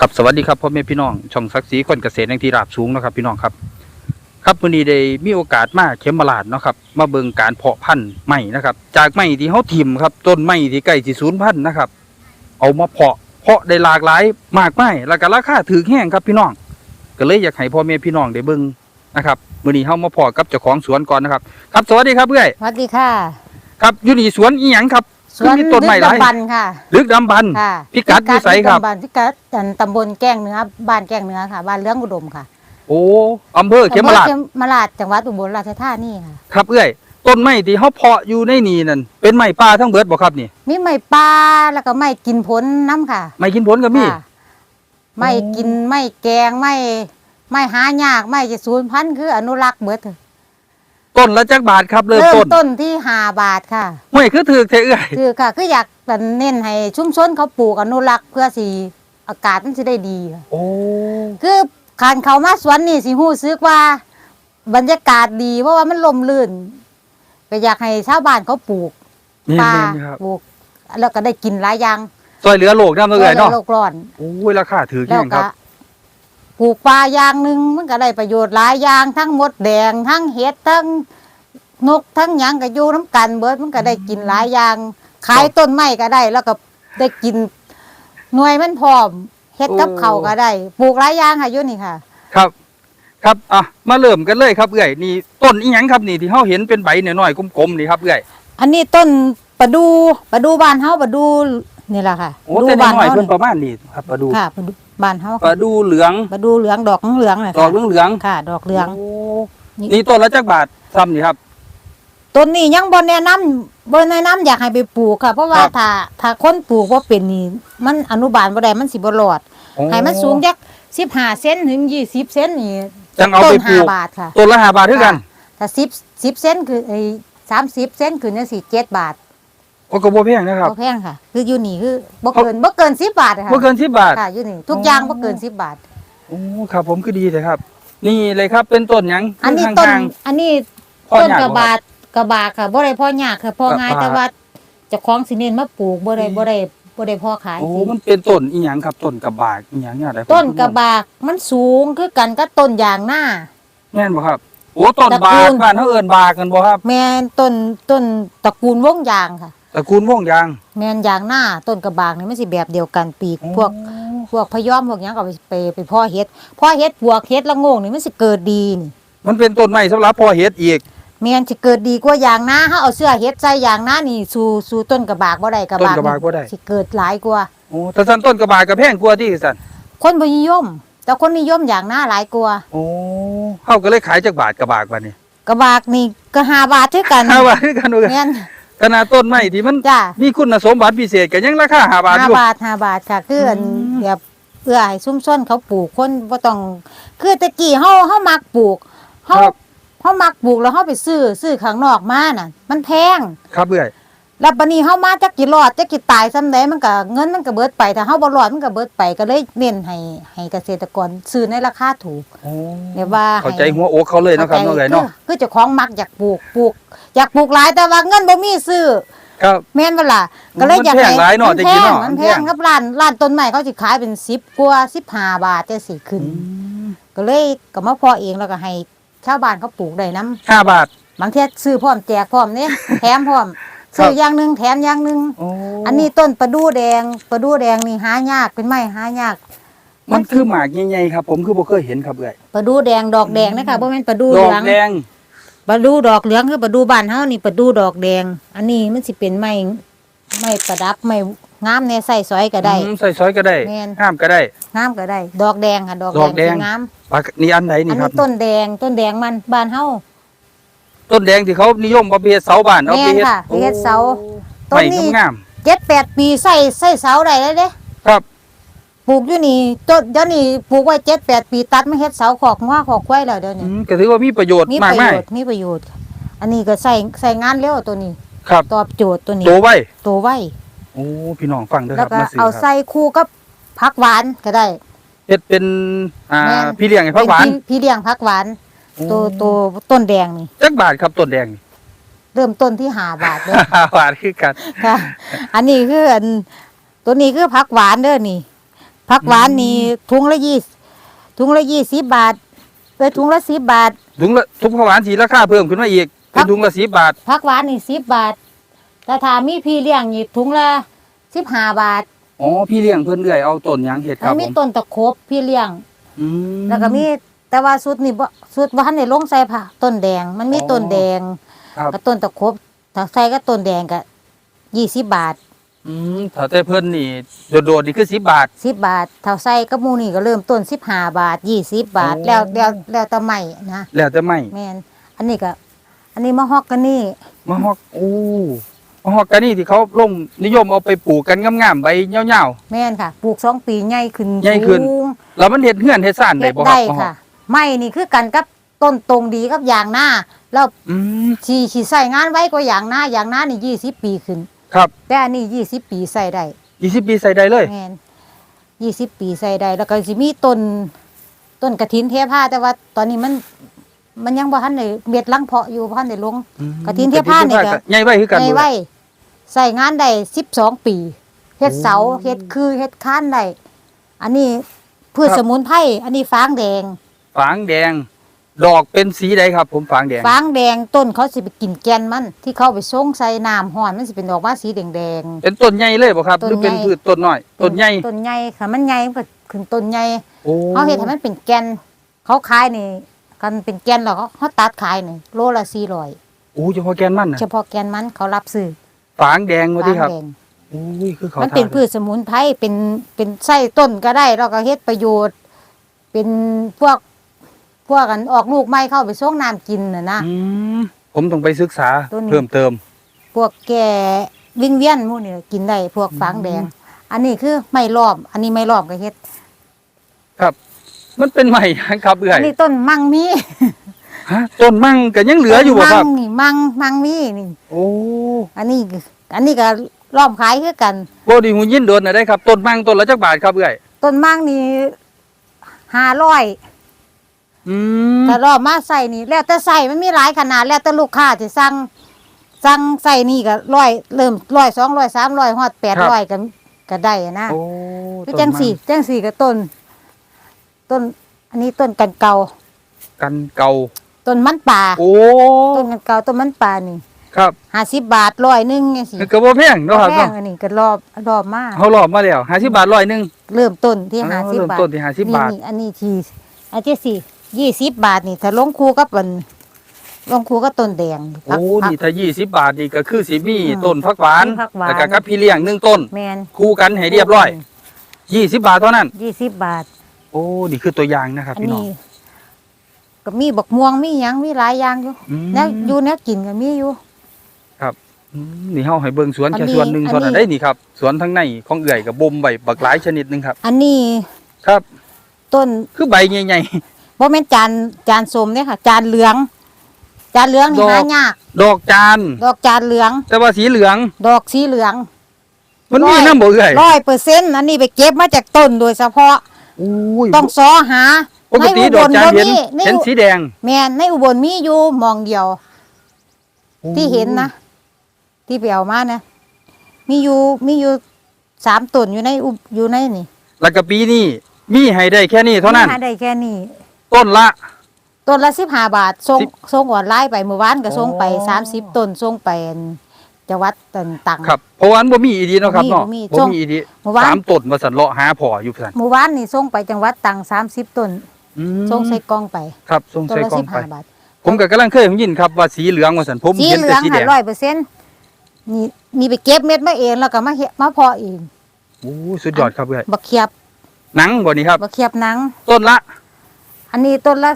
ครับสวัสดีครับพ่อแม่พี่น้องช่องศักดิ์ศรีคนเกษตรแห่งที่ราบสูงเนาะครับ พี่น้องครับ ครับวันนี้ได้มีโอกาสมาเข็มมาลาดเนาะครับมาเบิ่งการเพาะพันธุ์ใหม่นะครับ จากไม้ที่เขาทิ่มครับต้นไม้ที่ใกล้สิสูญพันธุ์นะครับ เอามาเพาะเพาะได้หลากหลายมากมายแล้วก็ราคาถือแห้งครับพี่น้อง ก็เลยอยากให้พ่อแม่พี่น้องได้เบิ่งนะครับมื้อนี้เฮามาเพาะกับเจ้าของสวนก่อนนะครับ ครับสวัสดีครับเพื่อนสวัสดีค่ะ ครับอยู่นี่สวนอีหยังครับ สวนคือมีต้นไม้หลาย ลึกดำบันค่ะลึกดำบรรพ์ค่ะพิกัดอยู่ไสครับลึกดำบันพิกัดอันตำบลแก้งเหนือบ้านแก้งเหนือค่ะ บ้านเลื้องอุดมค่ะโอ้อำเภอเขมราชตำบลเขมราชจังหวัดอุบลราชธานีค่ะ ครับเอ้ยต้นไม้ที่เขาเพาะอยู่ในนี่นั่นเป็นไม้ป่าทั้งเบิดบ่ครับนี่มีไม้ปลาแล้วก็ไม้กินผลน้ำค่ะไม้กินผลก็มี ค่ะไม้กินไม้แกงไม้ไม้หายากไม้จะสูญพันธุ์คืออนุรักษ์เบิด ต้นละจักบาทครับเริ่มเริ่มต้นต้นที่ห้าบาทค่ะห้วยคือถือเทเอ้ยคือค่ะคืออยากเน้นให้ชุมชนเขาปลูกอนุรักษ์เพื่อสีอากาศมันจะได้ดีค่ะโอ้คือการเขามาสวนนี่สิฮู้ซึกว่า บรรยากาศดีเพราะว่ามันลมลื่น ก็อยากให้ชาวบ้านเขาปลูกนี่ปลานี่ครับปลูกแล้วก็ได้กินหลายอย่างซอยเหลือโลกน้ำเอ้ยเนาะโลกร้อนโอ้ยราคาถือแล้แข่วงคก็รับ ปลูกปลาอย่างหนึ่งมันก็ได้ประโยชน์หลายอย่างทั้งมดแดงทั้งเห็ดทั้งนกทั้งหยังก็อยู่น้ำกันเบิดมันก็ได้กินหลายอย่างขายต้นไม้ก็ได้ แล้วก็ได้กินหน่วยมันพร้อมเฮ็ดกับเขาวก็ได้ปลูกหลายอย่างค่ะอยู่นี่ค่ะ ครับ ครับอะมาเริ่มกันเลยครับเอ้ยนี่ต้นอีหยังครับนี่ที่เฮาเห็นเป็นใบหน่อยๆกลมๆนี่ครับเอ้ยอันนี้ต้นประดูประดูบ้านเฮาประดูนี่แหละค่ะโอ้ประแต่ดูบ้านน้อยเฮาๆเพิ่นประมาณนี้ครับมาดูค่ะประดู บ้านเฮาปลาดูเหลืองประดูเหลืองดอกเหลืองๆน่ะดอกค่ะเหลืองค่ะ ดอกเหลือง โนี่ นี่ต้นละจักบาทซ้ำนี่ครับ ต้นนี้ยังบ่แนะนำบ่แนะนำอยากให้ไปปลูกค่ะ เพราะว่าครับ ถ้าถ้าคนปลูกบ่เป็นนี่มันอนุบาลบ่ได้มันสิบ่รอดโอ้ให้มันสูงจัก15เซนถึง20เซนนี่จังเอาต้ไปนปลูก 5บาทค่ะ ต้นละห้าบาทเท่ากัน ถ้า10 10เซนคือไอ้30เซนคือจังสิ7บาท โอ้ก็บ่แพงนะครับ บ่แพงค่ะ คืออยู่นี่คือบ่เกินบ่เกิน10บาทอะค่ะบ่เกิน10บาท ค่ะอยู่นี่ทุกอย่างอ๋อบ่เกิน10บาท โอ้ครับผมคือดีเลยครับ นี่เลยครับเป็นต้นหยังอันนี้ข้างๆต้นอันนี้พ่อต้นหญ้ากระบาดกระบาดค่ะบ่ได้พ่อยากค่ะพ่อง่ายกระบาดแต่ว่าเจ้าของสิเน้นมาปลูกบ่ได้บ่ได้บ่ได้พ่อขายโอ้สิมันเป็นต้นอีหยังครับต้นกระบากอีหยังเนี่ยอะไรต้นกระบากมันสูงคือกันกับต้นยางหน้า แม่นบ่ครับโอ้ต้นตระบากูกลบ้านเฮาเอิ้นบากกันบ่ครับ แม่นต้นต้นตระกูลวงยางค่ะ ตระกูลวงยาง แม่นยางหน้าต้นกระบากนี่มันสิแบบเดียวกันปีกพวกพวกพะยอมพวกหยังก็ไปไปไปพ่อเฮ็ดพ่อเฮ็ดพวกเฮ็ดละโงงนี่มันสิเกิดดีนี่มันเป็นต้นไม้สำหรับเพอเฮ็ดอีก แม่นสิเกิดดีกว่ายางหน้าเฮาเอาเสื้อเฮ็ดใส่ยางหน้านี่สู่สู่ต้นกระบากบ่ได้กระต้นบากกระบากบ่ได้ สิเกิดหลายกว่า โอ้แต่ซั่นต้นกระบากก็แพงกว่าที่ซั่นคนบ่นิยม แต่คนนิยมอย่างหน้าหลายกว่าโอ้เฮาก็เลยขายจักบาทกระบากบัดนี้กระบากนี่ก็ห้าบาทเท่ากันห้าบาทคือกันว่าแม่น ขนาดต้นไม้ที่มันจ้ามีคุณสมบัติพิเศษก็ยังราคาห้าบาทอห้ายู่ บาทห้าบาทค่ะคืออันอืม แบบเพื่อให้ซุ้มส้นเขาปลูกคนบ่ต้องคือตะกี้เฮาเฮามักปลูกเฮาครับเฮามักปลูกแล้วเฮาไปซื้อซื้อข้างนอกมาน่ะ มันแพง ครับเอ้อย แล้วบัดนี้เฮามาจักกี่รอดจักกี่ตายซำใดมันก็เงินมันก็เบิดไปถ้าเฮาบ่รอดมันก็เบิดไปก็เลยเน้นให้ให้เกษตรกรซื้อในราคาถูกโอ้เดี๋ยวว่าเข้าใจหัวอกเขาเลยเนาะครับเนาะเอ้อยเนาะคือคือเจ้าของมักอยากปลูกปลูก อยากปลูกหลายแต่ว่าเงินบ่มีซื้อครับแม่นบ่ล่ะก็เลยอยากมันแพงหลายเนาะมัแต่แพกี้งเนาะมันแพมันแพงงครับร้านร้านต้นไม้เขาสิขายเป็น10กว่า15บาทจังสิขึ้นก็เลยก็มาพอเองแล้วก็ให้ชาวบ้านเขาปลูกได้นํห้าบาทบางเทีซื้อพร้อมแจกพร้อมเด้แถมพร้อม ซื้ออย่างหนึงแถมอย่างหนึงโอ้อันนี้ต้นประดู่แดงประดู่แดงนี่หายากเป็นไม้หายาก มันคือหมากใหญ่ๆครับ ผมคือบ่เคยเห็นครับเอ้อยประดู่แดงดอกแดงนะคะบ่แม่นประดู่ดเหอลืกองแดงประดูดอกเหลืองคือประดูบ้านเฮานี่ประดูดอกแดง อันนี้มันสิเป็นไม้ไม้ประดับไม้งามในใส่ซอยก็ได้ อืมใส่ซอยก็ได้แม่น ห้ามก็ได้ งามก็ได้ ดอกแดงค่ะดอกดอกแดแดงงสิงามปากนี่อันไหนอันี่นครันี้บต้นแดงต้นแดงมันบ้านเฮา ต้นแดงที่เขานิยมเอาไปเฮ็ดเสาบ้านเอาไปเฮ็ดแม่นค่ะไปเฮ็ดเสาต้ต้นนนี้ งามเจ็ดแปดปีใส่ใส่เสาได้เลยเด้ๆครับ ปลูกอยู่นี่ต้นเดี๋ยวนี้ปลูกไว้เจ็ดแปดปีตัดมาเฮ็ดเสาขอกงัวขอกควายแล้วเดี๋ยวอืนี้มก็ถือว่ามีประโยชน์มีมาปกระมายโยชน์มีประโยชน์ค่ะอันนี้ก็ใส่ใส่งานเร็วตัวนี้ ครับตอบโจทย์ตัวนี้โตไว้โตไว้โอ้พี่น้องฟังเด้อคแล้รัวบก็มาซื้อเอาครับใส่คู่กับผักหวานก็ได้เฮ็ดเป็นอ่าแม่นพี่เลี้ยงให้ผักหวานเป็พี่พี่เลี้ยงผักหวาน ตัวตัวต้นแดงนี่จักบาทครับต้นแดงนี่เริ่มต้นที่หาบาทเด้อหวานคือกันค่ะ อันนี้คืออันตัวนี้คือผักหวานเด้อนี่ผักหวานนี่ถุงละยี่ถุงละยี่สิบบาทเอ้ยถุงละสิบบาทถุงละทุกข้าวหวานสีราคาเพิ่มขึ้นมาอีกครัเป็นบถุงละ10บาทผักหวานนี่สิบบาท แต่ถ้ามีพี่เลี้ยงนี่ถุงละสิบห้าบาทอ๋อพี่เลี้ยงเพิ่นเอื้อยเอาต้นหยังเฮ็ดคมัรันบมีผมต้นตะครบพี่เลี้ยงอืมแล้วก็มี แต่ว่าสุดนี่บ่สุดว่าทันได้ลงใส่ผ้าต้นแดง มันมีอ๋อต้นแดงครับ กับต้นตะครบถ้าใส่ก็ต้นแดงก็ยี่สิบบาทอืมถ้าแต่เพิ่นนี่โดดๆนี่คือ10บาท สิบบาทถ้าใส่กับหมูนี่ก็เริ่มต้นสิบห้าบาทยี่สิบบาท โอ้ แล้วแล้วแล้วแต่ไม่นะแล้วแต่ไม่แม่นอันนี้ก็ อันนี้มะฮอกกานี่มะฮอกโอ้มะฮอกกานี่ที่เขาลงนิยมเอาไปปลูกกันงามๆใบยาวแม่นค่ะ ปลูกสองปีใหญ่ขึ้นใหญ่ขึ้น สูง ๆ แล้วมันเฮ็ดเฮือนเฮ็ดซ่านได้เฮ็ดบ่ครัได้บมะฮอกค่ะ ไม่นี่คือกันกับต้นตรงดีกับยางหน้า แล้วอืมชีชีใส่งานไว้กว่ายางหน้ายางหน้านี่ยี่สิบปีขึ้น ครับแต่อันนี้ยี่สิบปีใส่ได้20ปีใส่ได้เลย แม่นยี่สิบปีใส่ได้แล้วก็สิมีต้นต้นกระถินเทผ้าแต่ว่าตอนนี้มัน มันยังบ่ทันได้เม็ดลังเพาะอยู่บ่ทันได้ลง อืมกฐินเทพานี่ก็ ใหญ่ไว้คือกันในเบิดไว้ใส่งานได้สิบสองปีเฮ็ดโอ้เสาเฮ็ดคือเฮ็ดค้านได้อันนี้พืชครับสมุนไพรอันนี้ฟางแดง ฝางแดง ดอกเป็นสีใดครับ ผมฝางแดง ฟางแดงต้นเขาสิไปกินแกนมัน ที่เขาไปส่งใส่น้ำห้อนมันสิเป็นดอกมาสีแดงแดงๆเป็นต้นใหญ่เลยบ่ครับต้หนรือเป็นใหญ่ พืชต้นน้อยต้นใหญ่ ต้นใหญ่ค่ะมันใหญ่มันก็ขึ้นต้นใหญ่โอ้เขาเฮ็ดให้มันเป็นแกนเขาขายนี่กันเป็นแกนแล้วเขาเขาตัดขายนี่โลละ400โอ้เฉพาะแกนมันน่ะเฉพาะแกนมันเขารับซื้อฝางแดงว่าฟาที่งครับ แดง โอ้ยคือเขามันเป็นทาพืชสมุนไพรเป็นเป็นไส้ต้นก็ได้แล้วก็เฮ็ดประโยชน์ เป็นพวก พวกกันออกลูกไม้เข้าไปส่งน้ำกินน่ะนะ อืมผมต้องไปศึกษาต้นนี้ เพิ่มเติม พวกแก่วิ่งเวียนหมู่นี่กินได้พวกฟางแดง อันนี้คือไม้รอบ อันนี้ไม้รอบก็เฮ็ดครับมันเป็นใหม่ครับเอื้ออัยนนี้ต้นมังมีฮะต้นมั่งก็ยังเหลืออยู่บ่ครับมังนี่มังมังมีนี่ โอ้อันนี้ก็อันนี้ก็รอบขายคือกัน บ่ดีหูยินโดนน่ะได้ครับต้นมั่งต้นละจักบาทครับเอื้อยต้นมังนี่500 อืมถ้ารอบมาใส่นี่แล้วแต่ใส่มันมีหลายขนาดแล้วแต่ลูกค้าที่สั่งสั่งใส่นี่ก็ร้อยเริ่มร้อยสองร้อยสามร้อยฮอดแปดร้อยก็ก็ได้อะนะโอ้คือต้นจังมั่สี่จังสี่ก็ต้น ต้น อันนี้ต้นกันเก่ากันเก่า ต้นมันป่าโอ้ ต้นกันเก่าต้นมันป่านี่ครับห้าสิบบาทร้อยหนึงไงสิก็บ่แพงเนาะครับแพเนาะงอันนี้ก็รอบรอบมากเฮารอบมาแล้ว50บาทร้อยหนึงเริ่มต้นที่อ๋อห้าสิบเริ่มบาทต้นที่50บาท นี่นี่อันนี้ทีอันที่สี่ ยี่สิบบาทนี่ถ้าลงคูกับมันลงคูกับต้นแดงโอ้พัก นี่ถ้า20บาทนี่ก็คือสิมีอืมต้นผักหวานมีผักหวาน แล้วก็กับพี่เลี้ยงหนึ่งต้น แมนคู่กันให้เรียบร้อย20บาทเท่านั้น ยี่สิบบาท โอ้นี่คือตัวอย่างนะครับอันพี่น้องนี้ก็มีบักม่วงมีหยังมีหลายอย่างอยู่อืมแล้วอยู่แนวกินก็มีอยู่ อืมนี่เฮาให้เบิ่งสวนอันแค่นี้สวนหนึงอันเท่านั้นนี้ได้นี่ครับสวนทั้งในของเอื่อยกับบ่มใบบักหลายชนิดหนึงครับ อันนี้ครับ ต้นคือใบใหญ่ บ่แม่นจานจานส้มเนี่ยค่ะ จานเหลือง จานเหลืองนี่ดอก หายากๆดอกจาน ดอกจานเหลือง แต่ว่าสีเหลือง ดอกสีเหลืองมันมีร้อยน้ำบ่เอื่อยร้อยเปอร์เซ็นต์อันนี้ไปเก็บมาจากต้นโดยเฉพาะอุ้ยต้องซอหาปกติในดอุอกบลจานบ่เห็นมีในเห็นอุสีแดง แม่นในอุบลมีอยู่หมองเดียว ที่เห็นนะที่ไปเอามานะมีอยู่มีอยู่สามต้นอยู่ในอุอยู่ในนี่ แล้วก็ปีนี้มีให้ได้แค่นี้เท่านั้นมีหได้แค่นี้ ต้นละ ต้นละสิบห้าบาทส่งสิบส่งออนไลน์ไปเมื่อวานก็ส่งไปอ๋อสามสิบต้นส่งไปจังหวัดต่างๆ ครับเพราะว่ามันบ่มีอีดีเนาะครับบ่มีเนาะบ่มีบ่ช่วงมีอีดีเมื่อวานสามต้นว่าสันเลาะหาพออยู่ซั่นเมื่อวานนี่ส่งไปจังหวัดต่างสามสิบต้นอืมส่งใส่กล่องไปครับส่งต้นใส่ละกล่อสิงบไป ห้าบาท ผมก็กำลังเคยยินครับว่าสีเหลืองว่าสันผมสีเห็นเหลืแต่องสีแดค่ะงร้อยเปอร์เซ็นต์นี่นี่ไปเก็บเม็ดมาเองแล้วก็มาเฮ็ดมาเพาะเองโอ้สุดยอดครับเพื่อนบักเขียบหนังบ่นี่ครับบักเขียบหนังต้นละ อันนี้ต้นละ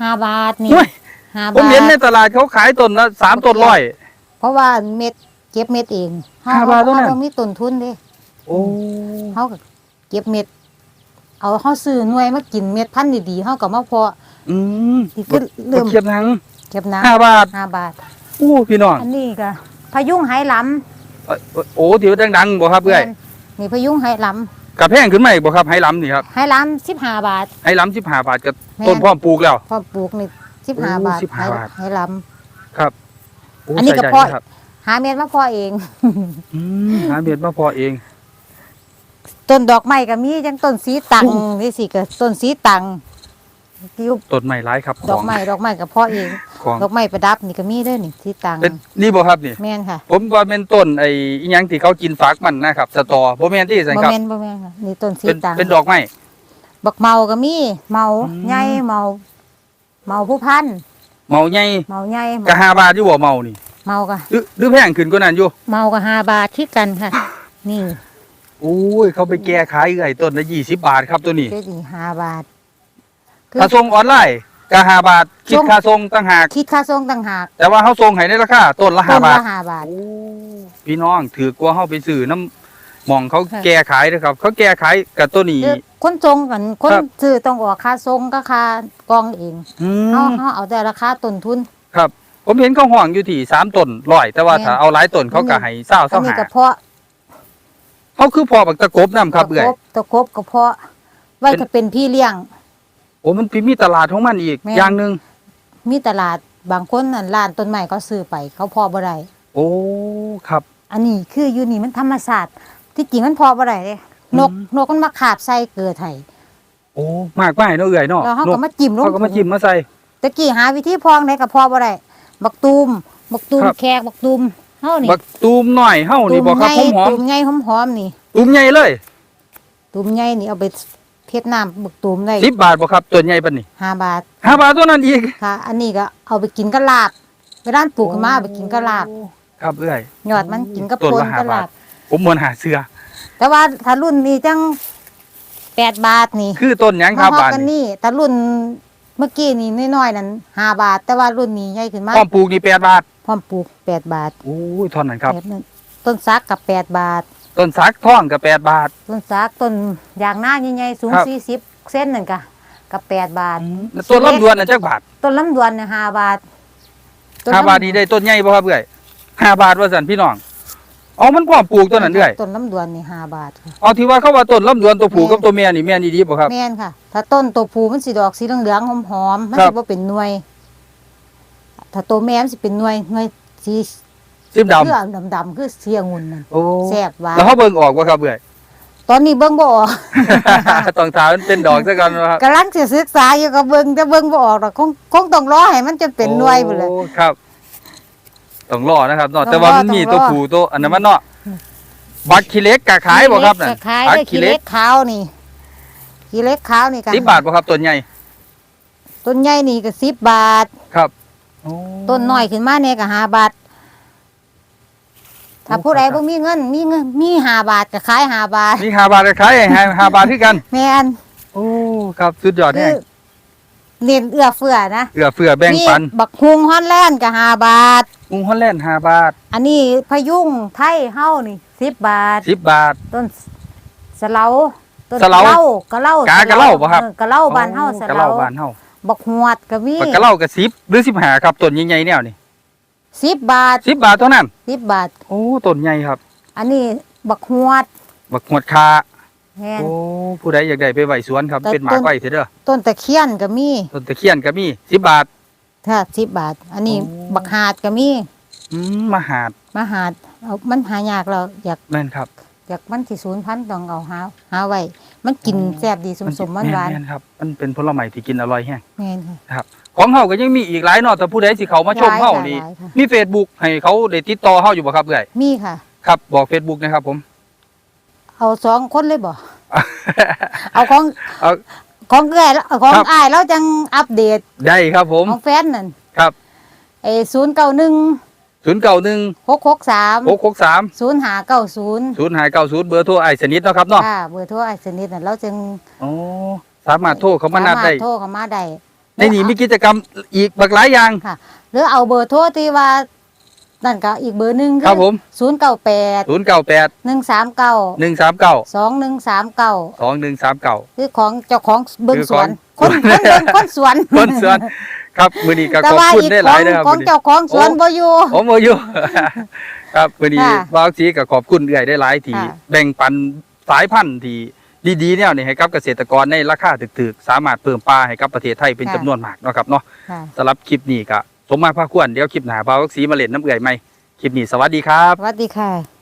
ห้าบาทนี่โอ้ย ห้าผมบาเห็นในทตลาดเขาขายต้นละสามต้นร้อย เพราะว่าเม็ดเก็บเม็ดเองห้าบาทเท่านั้นเต้องมีต้นทุนเด้โอ้เฮาก็เก็บเม็ด เอาเฮาซื้อหน่วยมากินเม็ดพันธุ์ดีๆเฮาก็มาเพาะอืมนี่คือเริ่มเทียบหนังเก็บน้ห้าบาทห้าบาท โอ้พี่น้องอันนี้ก็พยุงไหหลำเอ่อโอ้ที่ว่าดังๆบ่ครับเพื่อนนี่พยุงไหหล กับแพงขึ้นมาอีกบ่ครับไหหล้ำนี่ครับำไหหลำ15บาทไหหล้ำสิบห้าบาทกับแม่น ต้นพร้อมปลูกแล้ว พอปลูกนี่15โอ้บาท15บาทไหหลโอ้อันนี้ก็ใส่พอได้นะครับำหาเม็ดมาเพาะเอง อืมหาเม็ดมาพอเอง ต้นดอกไม้ก็มีจังต้นสีตังนี่สิก็ต้นสีตัง ที่ต้นไม้ร้ายครับดอกไม้ดอกไม้ก็เพาะเอง ของ ดอกไม้ประดับนี่ก็มีเด้วยนี่สีตังเป็นนี่บ่ครับนี่ แม่นค่ะผมว่าเป็นต้นไอ้อิหยังที่เขากินฝากมันนะครับสตอบ่แม่นที่สันบ่ครับ แม่นบ่แม่นค่ะนี่ต้นสีเป็นตังเป็นดอกไม้ บักเมาก็มีเมาอืม ใหญ่เมา เมาผู้พันเมาใหญ่เมาใหญ่กะ5บาทอยู่บ่เมานี่เมาก็หรือหรือแพงขึ้นกว่านั้นอยู่เมาก็ห้าบาทที่กันค่ะ นี่โอ้ยเขาไปแก้ขายไอ้ต้นละ20 บาทครับตัวนี้ก็ดีห้าบาทคือ ถ้าส่งออนไลน์ก็5บาท คิดส่งค่าส่งต่างหาก คิดค่าส่งต่างหากแต่ว่าเขาส่งให้ในราคาต้นละต้น5บาทละห้าบาทโอ้พี่น้องถือกว่าเฮาไปซื้อน้ำหมองเขาค่ะแก้ขายนะครับ เขาแก้ขายกับตัวนี้คือคนส่งกันคนครับซื้อต้องออกค่าส่งก็ค่ากองเองอืเฮามเฮาเอาแต่ราคาต้นทุนครับ ผมเห็นเขาห่วงอยู่ที่สามต้นร้อย แต่ว่าแม่นถ้าเอาหลายต้นเขาก็ให้เศร้าอัเศร้านนี้หาก็เพาะเขาคือพอบักตะกบน้ำครับเอื่อยตะบตะครบก็เพาะไว้เป็นก็เป็นพี่เลี้ยง โอ้มันมีตลาดของมันอีก แม่นอย่างหนึ่งมีตลาดบางคนนั่นร้านต้นไม้ก็ซื้อไปเขาเพอบ่ได้โอ้ครับ อันนี้คืออยู่นี่มันธรรมศาสตร์ที่จริงมันเพอบ่ได้เด้นกอืม นกมันมาขาบใส่เกิดให้โอ้มากไม่เนาะเอื่อยเนาะแล้วเฮาก็นมาจิ้มลงเขาก็มาจิ้มมาใส่ ตะกี้หาวิธีพองได้ก็พอบ่ได้บักตูมบักตูมครับ แขกบักตูมเฮานี่บักตูมหน่อยเฮ้านี่บอกครับหอมหอมตูมใหญ่หอมๆนี่ๆตูมใหญ่เลย ตูมใหญ่นี่เอาไป เพ็ดน้ำบักตูมได้สิบบาทบ่ครับตัวใหญ่ปานนี้ห้าบาทห้าบาทตัวนั้นอีกค่ะ อันนี้ก็เอาไปกินกับลาบไปร้านปลูกขึ้นมาเอาไปกินกับลาบครับเอื่อยยอดมันกินกับต้นปนละห้ากับบาลาทบผมมวนหาเสื้อแต่ว่าถ้ารุ่นนี้จังแปดบาทนี่ คือต้นหยังครับเฮาบาทกันนี้นี่ ถ้ารุ่นเมื่อกี้นี่น้อยๆนั่นห้าบาท แต่ว่ารุ่นนี้ใหญ่ขึ้นมาพร้อมปลูกนี่แปดบาทพร้อมปลูกแปดบาทโอ้ยเท่านั้นครับแบบนั้นต้นซักกับแปดบาท ต้นสักท่องกับแปดบาท ต้นซักต้นยางหน้าใหญ่ๆสูงครับ สี่สิบเส้นนั่นกะกับแปดบาทแล้วต้นลำดวนน่ะจักบาทต้นลำดวนเนี่ยห้าบาทต้นห้าลำบาทนี่ได้ต้นใหญ่บ่ครับเอ้อยห้าบาทว่าสันพี่น้องเอามันพร้อมปลูกต้นนั้นเอ้อยต้นลำดวนนี่ห้าบาทค่ะ เอาที่ว่าเขาว่าต้นลำดวนตัวผู้แม่น กับตัวเมียนี่แม่นดีๆบ่ครับ แม่นค่ะ ถ้าต้นตัวผูมันสีดอกสีเหลืองๆหอมๆมันครัสิบบ่เป็นหน่วย ถ้าตัวแม่มันสิเป็นหน่วยหน่วยสี ซิมดำเสื้อดำๆคือเสียงุ่นนั่นโอ้แซ่บหวานแล้วเขาเบิ่งออกบ่ครับเอ้อย ตอนนี้เบิ่งบ่ออกต้องถามมันเป็นดอกซะก่อนนะครับกำลังสิศึกษาอยู่ก็เบิ่งแต่เบิ่งบ่ออกดอกคงคงต้องรอให้มันจะเป็นหน่วยพุ่นแหละ โอ้ครับต้องรอนะครับเนาะต้องรอแต่ว่ามันมีต้องรอตัวผู้ตัวอันนั้นมันเนาะบัตรขี้เหล็กกะขายบ่ครับนั่นจะขายบัตได้รขี้ขี้เหเล็ล็กกขาวนี่ขี้เล็กขาวนี่กันสิบบาทบ่ครับต้นใหญ่ต้นใหญ่นี่ก็10บาท ครับโอ้ต้นน้อยขึ้นมาเนี่ยก็ห้าบาท ถ้าผู้ใดบ่มีเงิน มีเงินมีห้าบาทก็ขายห้าบาทนี่ห้าบาทก็ขายให้ห้าบาทคือกันแม่นโอ้ครับสุดยอดคืแน่อเน้นเอื้อเฟื้อนะเอื้อเฟื้อแบ่งปันมีบักฮุงฮอนแลนด์ก็ห้าบาทกรุงฮอลแลนด์ห้าบาทอันนี้พะยุงไทยเฮานี่สิบบาท สิบบาท ต้นสะเหลาต้นสะเหลากะกะเหลากากะเหลาบ่ครับ ออกะเหลาบ้านเฮาสะกะเหเหลาล่าบ้านเฮาบักหวดก็มีปากกะเหล่ากับสิบหรือสิบห้าครับต้นใหญ่ๆแนวนี่ สิบบาทสิบบาทเท่านั้นสิบบาท โอ้ต้นใหญ่ครับ อันนี้บักหวดบักหวดคาแม่น โอ้ผู้ใดอยากได้ไปไหวสวนครับแต่เป็นหมาต้นไว้เถอะเด้อต้นตะเคียนก็มีต้นตะเคียนก็มีสิบบาทถ้าสิบบาท อันนี้โอ้ บักหาดก็มีอืมมาหาดมาหาดเอามันหายากเราอยากแม่นครับ อยากมันสิศูนย์พันธุ์ต้องเอาหาหาไว้ มันกินแซ่บดีสมสมมันหวานแม่นครับ มันเป็นผลไม้ที่กินอร่อยแฮงแม่นค่ะของเฮาก็ยังมีอีกหลายเนาะแต่ผู้ใดสิเขามาชมเฮานี่หลายค่ะ มี Facebook ให้เขาได้ติดต่อเฮาอยู่บ่ครับเอ้อยมีค่ะ ครับ บอก Facebook นะครับผม เอาสองคนเลยบ่ เอาของเอาของเอื้อยแล้วของครับ อ้ายแล้วจังอัปเดตได้ครับผม ของแฟนนั่นครับ เอศูนย์เก้าหนึ่ง 091หกหกสาม663ศูนย์หาเก้าศูนย์0590เบอร์โทรไอ้ายสนิทเนาะครับเนาะค่ะเบอร์โทรไอ้ายสนิทน่ะเราจึงโอ้สามารถโทรเขามานัดได้สรถโทรเข้ามาได้ในนี้มีกิจกรรมอีกบักหลายอย่างหรือเอาเบอร์โทรที่ว่านั่นก็อีกเบอร์หนึ่งครับผมศูนย์เก้าแปด098หนึ่งสามเก้า139สองหนึ่งสามเก้า2139คือของเจ้าของเบิ้งคือสของวนคนคนเบิ้งคนสวนคนสวน ครับมื้อนี้ก็แต่ขอบว่าคุณอีกได้ขหอลายงนะครับของมื้อนี้ เจ้าของสวนโอ้ บ่อยู่ ผมบ่อยู่ ครับมื้อนี้ค่ะบ่าวสีก็ขอบคุณเอื้อยได้หลายที่ค่ะ แบ่งปันสายพันธุ์ที่ดีๆแนวนี้ให้กับเกษตรกรในราคาถูกๆ สามารถเพิ่มปลาให้กับประเทศไทยเป็นจำนวนมากเนาะครับเนาะค่ะ สำหรับคลิปนี้ก็สมมาพระควรเดี๋ยวคลิปหน้าบ่าวสีมาเล่นน้ำเอื้อยใหม่คลิปนี้สวัสดีครับ สวัสดีค่ะ